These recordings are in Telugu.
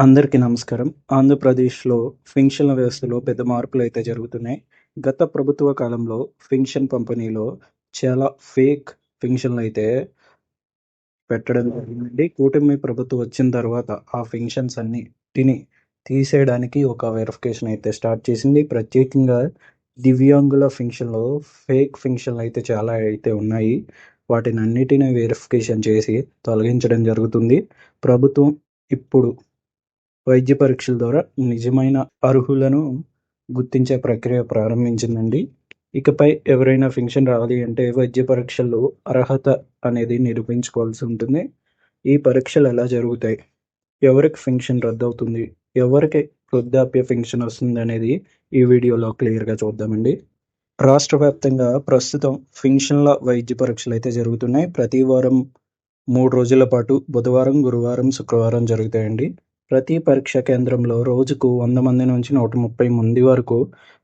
అందరికీ నమస్కారం. ఆంధ్రప్రదేశ్‌లో పెన్షన్ల వ్యవస్థలో పెద్ద మార్పులు అయితే జరుగుతున్నాయి. గత ప్రభుత్వ కాలంలో పెన్షన్ పంపిణీలో చాలా ఫేక్ పింఛన్లయితే పెట్టడం జరిగిందండి. కూటమి ప్రభుత్వం వచ్చిన తర్వాత ఆ పింఛన్స్ అన్నిటిని తీసేయడానికి ఒక వెరిఫికేషన్ అయితే స్టార్ట్ చేసింది. ప్రత్యేకంగా దివ్యాంగుల పెన్షన్లో ఫేక్ పింఛన్లయితే చాలా అయితే ఉన్నాయి. వాటిని అన్నిటిని వెరిఫికేషన్ చేసి తొలగించడం జరుగుతుంది. ప్రభుత్వం ఇప్పుడు వైద్య పరీక్షల ద్వారా నిజమైన అర్హులను గుర్తించే ప్రక్రియ ప్రారంభించిందండి. ఇకపై ఎవరైనా పెన్షన్ రావాలి అంటే వైద్య పరీక్షల్లో అర్హత అనేది నిరూపించుకోవాల్సి ఉంటుంది. ఈ పరీక్షలు ఎలా జరుగుతాయి? ఎవరికి పెన్షన్ రద్దవుతుంది? ఎవరికి వృద్ధాప్య పెన్షన్ వస్తుంది అనేది ఈ వీడియోలో క్లియర్‌గా చూద్దామండి. రాష్ట్ర వ్యాప్తంగా ప్రస్తుతం ఫింక్షన్ల వైద్య పరీక్షలు అయితే జరుగుతున్నాయి. ప్రతి వారం మూడు రోజుల పాటు బుధవారం, గురువారం, శుక్రవారం జరుగుతాయండి. ప్రతి పరీక్షా కేంద్రంలో రోజుకు వంద మంది నుంచి నూట ముప్పై మంది వరకు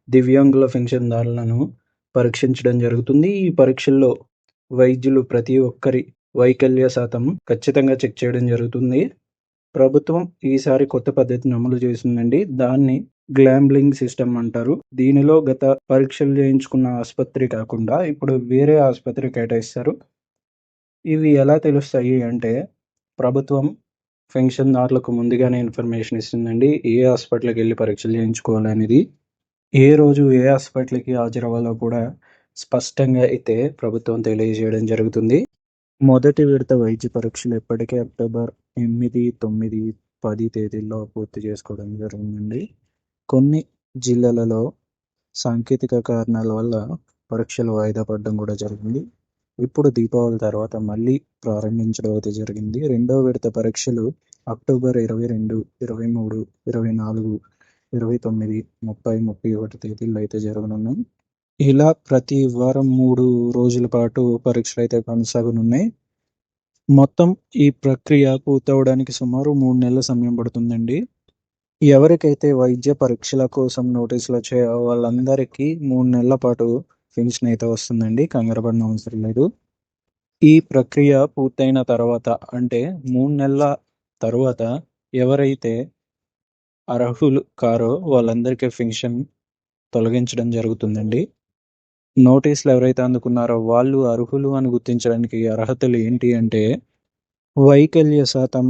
దివ్యాంగుల పెన్షన్దారులను పరీక్షించడం జరుగుతుంది. ఈ పరీక్షల్లో వైద్యులు ప్రతి ఒక్కరి వైకల్య శాతం ఖచ్చితంగా చెక్ చేయడం జరుగుతుంది. ప్రభుత్వం ఈసారి కొత్త పద్ధతిని అమలు చేసిందండి. దాన్ని గ్లాంబ్లింగ్ సిస్టమ్ అంటారు. దీనిలో గత పరీక్షలు చేయించుకున్న ఆసుపత్రి కాకుండా ఇప్పుడు వేరే ఆసుపత్రి కేటాయిస్తారు. ఇవి ఎలా తెలుస్తాయి అంటే ప్రభుత్వం పెన్షన్దారులకు ముందుగానే ఇన్ఫర్మేషన్ ఇస్తుందండి. ఏ హాస్పిటల్‌కి వెళ్ళి పరీక్షలు చేయించుకోవాలనేది. ఏ రోజు ఏ హాస్పిటల్‌కి హాజరవ్వాలో కూడా స్పష్టంగా అయితే ప్రభుత్వం తెలియజేయడం జరుగుతుంది. మొదటి విడత వైద్య పరీక్షలు ఇప్పటికే అక్టోబర్ ఎనిమిది, తొమ్మిది, పది తేదీల్లో పూర్తి చేసుకోవడం జరిగిందండి. కొన్ని జిల్లాలలో సాంకేతిక కారణాల వల్ల పరీక్షలు వాయిదా పడడం కూడా జరిగింది. ఇప్పుడు దీపావళి తర్వాత మళ్ళీ ప్రారంభించడం అయితే జరిగింది. రెండో విడత పరీక్షలు అక్టోబర్ ఇరవై రెండు, ఇరవై మూడు, ఇరవై నాలుగు, ఇరవై తొమ్మిది, ముప్పై, ముప్పై ఒకటి తేదీల్లో అయితే జరగనున్నాయి. ఇలా ప్రతి వారం మూడు రోజుల పాటు పరీక్షలు అయితే కొనసాగనున్నాయి. మొత్తం ఈ ప్రక్రియ పూర్తవడానికి సుమారు మూడు నెలల సమయం పడుతుందండి. ఎవరికైతే వైద్య పరీక్షల కోసం నోటీసులు వచ్చాయో వాళ్ళందరికీ మూడు నెలల పాటు పింఛన్ అయితే వస్తుందండి. కంగారు అవసరం లేదు. ఈ ప్రక్రియ పూర్తయిన తర్వాత అంటే మూడు నెలల తర్వాత ఎవరైతే అర్హులు కారో వాళ్ళందరికీ పింఛన్ తొలగించడం జరుగుతుందండి. నోటీసులు ఎవరైతే అందుకున్నారో వాళ్ళు అర్హులు అని గుర్తించడానికి అర్హతలు ఏంటి అంటే వైకల్య శాతం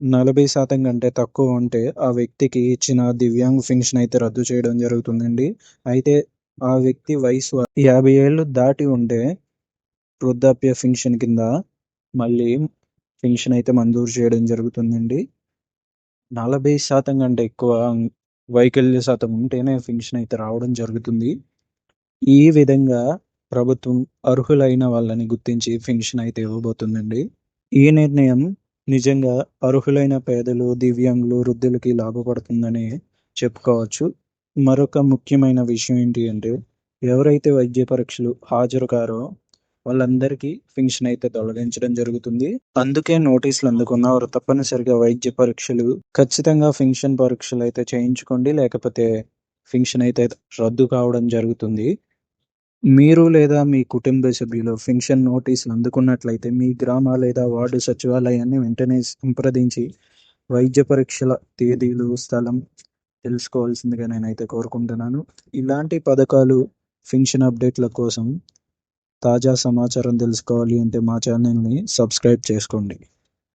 నలభై శాతం కంటే తక్కువ ఉంటే ఆ వ్యక్తికి ఇచ్చిన దివ్యాంగ్ ఫింక్షన్ అయితే రద్దు చేయడం జరుగుతుందండి. అయితే ఆ వ్యక్తి వయసు యాభై ఏళ్ళు దాటి ఉంటే వృద్ధాప్య పెన్షన్ కింద మళ్ళీ పెన్షన్ అయితే మంజూరు చేయడం జరుగుతుందండి. నలభై శాతం కంటే ఎక్కువ వైకల్య శాతం ఉంటేనే పెన్షన్ అయితే రావడం జరుగుతుంది. ఈ విధంగా ప్రభుత్వం అర్హులైన వాళ్ళని గుర్తించి పెన్షన్ అయితే ఇవ్వబోతుందండి. ఈ నిర్ణయం నిజంగా అర్హులైన పేదలు, దివ్యాంగులు, వృద్ధులకి లాభపడుతుందని చెప్పుకోవచ్చు. మరొక ముఖ్యమైన విషయం ఏంటి అంటే ఎవరైతే వైద్య పరీక్షలు హాజరు కారో వాళ్ళందరికీ ఫింక్షన్ అయితే తొలగించడం జరుగుతుంది. అందుకే నోటీసులు అందుకున్న వారు తప్పనిసరిగా వైద్య పరీక్షలు ఖచ్చితంగా పింఛన్ పరీక్షలు అయితే చేయించుకోండి. లేకపోతే ఫింక్షన్ అయితే రద్దు కావడం జరుగుతుంది. మీరు లేదా మీ కుటుంబ సభ్యులు ఫింక్షన్ నోటీసులు అందుకున్నట్లయితే మీ గ్రామ లేదా వార్డు సచివాలయాన్ని వెంటనే సంప్రదించి వైద్య పరీక్షల తేదీలు, స్థలం తెలుసుకోవాల్సిందిగా నేనైతే కోరుకుంటున్నాను. ఇలాంటి పథకాలు, పింఛన్ అప్డేట్ల కోసం తాజా సమాచారం తెలుసుకోవాలి అంటే మా ఛానల్ని సబ్స్క్రైబ్ చేసుకోండి